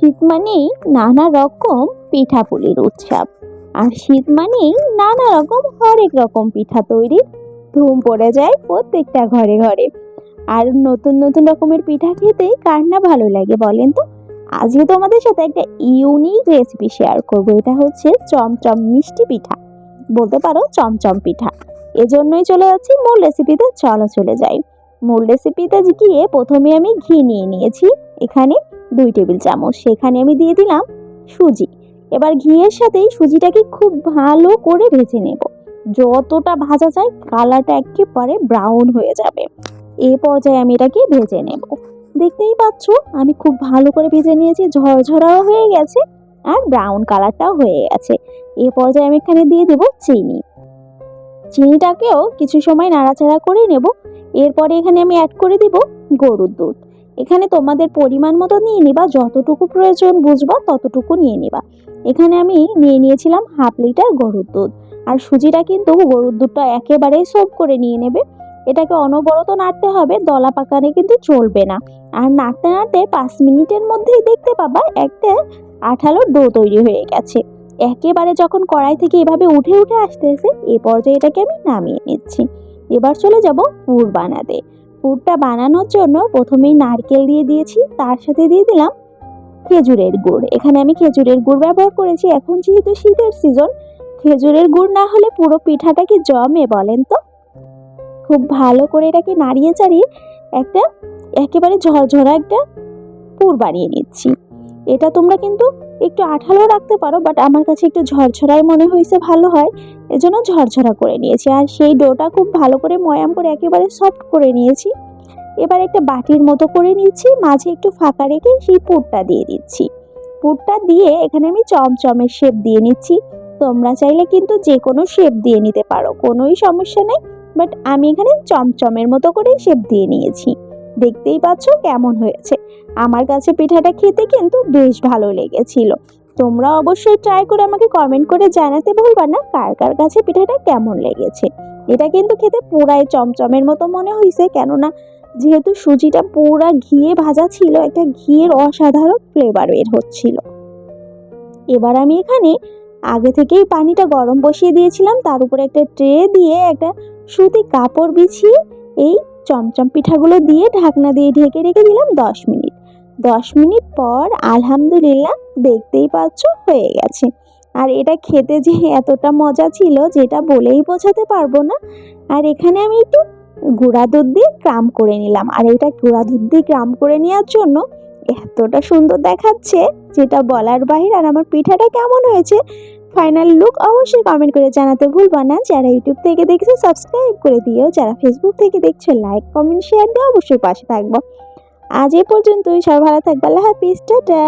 শীত মানেই নানা রকম পিঠাপুলির উৎসব। আর শীত মানেই নানা রকম হরেক রকম পিঠা তৈরির ধুম পড়ে যায় প্রত্যেকটা ঘরে ঘরে। আর নতুন নতুন রকমের পিঠা খেতে কার না ভালো লাগে বলেন তো? আজকে তোমাদের সাথে একটা ইউনিক রেসিপি শেয়ার করব। এটা হচ্ছে চমচম মিষ্টি পিঠা। বলতে পারো চমচম পিঠা। এজন্যই চলে যাচ্ছি মূল রেসিপিতে চলো চলে যাই। মূল রেসিপিতে গিয়ে প্রথমে আমি ঘি নিয়ে নিয়েছি। এখানে দুই টেবিল চামচ। সেখানে আমি দিয়ে দিলাম সুজি। এবার ঘিয়ের সাথেই সুজিটাকে খুব ভালো করে ভেজে নেব। যতটা ভাজা যায়, কালারটা একেবারে ব্রাউন হয়ে যাবে। এ পর্যায়ে আমি এটাকে ভেজে নেব। দেখতেই পাচ্ছ, আমি খুব ভালো করে ভেজে নিয়েছি। ঝরঝরাও হয়ে গেছে আর ব্রাউন কালারটাও হয়ে গেছে। এ পর্যায়ে আমি এখানে দিয়ে দেব চিনি। চিনিটাকেও কিছু সময় নাড়াচাড়া করে নেব। এরপরে এখানে আমি অ্যাড করে দিব গরুর দুধ। এখানে তোমাদের পরিমাণ মতো নিয়ে নিবা, যতটুকু প্রয়োজন বুঝবা, ততটুকু নিয়ে নিবা। এখানে আমি নিয়ে নিয়েছিলাম হাফ লিটার গরুর দুধ। আর সুজিটা কিন্তু গরুর দুধটা একেবারেই সোপ করে নিয়ে নেবে। এটাকে অনবরত নাড়তে হবে, দলা পাকানে কিন্তু চলবে না। আর নাড়তে নাড়তে পাঁচ মিনিটের মধ্যেই দেখতে পাবা একটা আঠালো ডো তৈরি হয়ে গেছে। একেবারে যখন কড়াই থেকে এভাবে উঠে উঠে আসতেছে, এ পর্যায়ে এটাকে আমি নামিয়ে নিচ্ছি। এবার চলে যাব পুর বানাতে পুরটা বানানোর জন্য প্রথমেই নারকেল দিয়ে দিয়েছি, তার সাথে দিয়ে দিলাম খেজুরের গুড়। এখানে আমি খেজুরের গুড় ব্যবহার করেছি, এখন যেহেতু শীতের সিজন খেজুরের গুড় না হলে পুরো পিঠাটা কি জমে, বলেন তো? খুব ভালো করে এটাকে নাড়িয়ে চাড়িয়ে একটা একেবারে ঝরঝরা একটা পুর বানিয়ে নিচ্ছি। এটা তোমরা কিন্তু একটু আঠালো রাখতে পারো বাট আমার কাছে একটু ঝরঝরাই মনে হয়েছে, ভালো হয়। এজন্য ঝরঝরা করে নিয়েছি। আর সেই ডোটা খুব ভালো করে ময়াম করে একেবারে সফট করে নিয়েছি। এবার একটা বাটির মতো করে নিচ্ছি, মাঝে একটু ফাঁকা রেখে সেই পুরটা দিয়ে দিচ্ছি। পুরটা দিয়ে এখানে আমি চমচমের শেপ দিয়ে নিচ্ছি। তোমরা চাইলে কিন্তু যে কোনো শেপ দিয়ে নিতে পারো, কোনোই সমস্যা নেই। বাট আমি এখানে চমচমের মতো করে শেপ দিয়ে নিয়েছি। দেখতেই পাচ্ছ কেমন হয়েছে। আমার কাছে পিঠাটা খেতে কিন্তু বেশ ভালো লেগেছিল। তোমরা অবশ্যই ট্রাই করে আমাকে কমেন্ট করে জানাতে ভুলবা না কার কার কাছে পিঠাটা কেমন লেগেছে। এটা কিন্তু খেতে পুরাই চমচমের মতো মনে হয়েছে কেননা যেহেতু সুজিটা পুরা ঘিয়ে ভাজা ছিল, একটা ঘিয়ের অসাধারণ ফ্লেভার বের হচ্ছিল। এবার আমি এখানে আগে থেকেই পানিটা গরম বসিয়ে দিয়েছিলাম। তার উপরে একটা ট্রে দিয়ে একটা সুতি কাপড় বিছিয়ে এই চমচম পিঠাগুলো দিয়ে ঢাকনা দিয়ে ঢেকে রেখে দিলাম দশ মিনিট। দশ মিনিট পর আলহামদুলিল্লাহ দেখতেই পাচ্ছ হয়ে গেছে। আর এটা খেতে যে এতটা মজা ছিল যেটা বলেই বোঝাতে পারব না। আর এখানে আমি একটু গুঁড়া দুধ দিয়ে ক্রাম করে নিলাম। আর এটা গুঁড়া দুধ দিয়ে ক্রাম করে নেওয়ার জন্য এতটা সুন্দর দেখাচ্ছে যেটা বলার বাহির আর আমার পিঠাটা কেমন হয়েছে ফাইনাল লুক অবশ্যই কমেন্ট করে জানাতে ভুলবা না। যারা ইউটিউব থেকে দেখছ সাবস্ক্রাইব করে দিও। যারা ফেসবুক থেকে দেখছ লাইক কমেন্ট শেয়ার দিয়ে অবশ্যই পাশে থাকব। আজ এ পর্যন্তই। সব ভালো থাকবে। আল্লাহ হাফিজ। টাটা।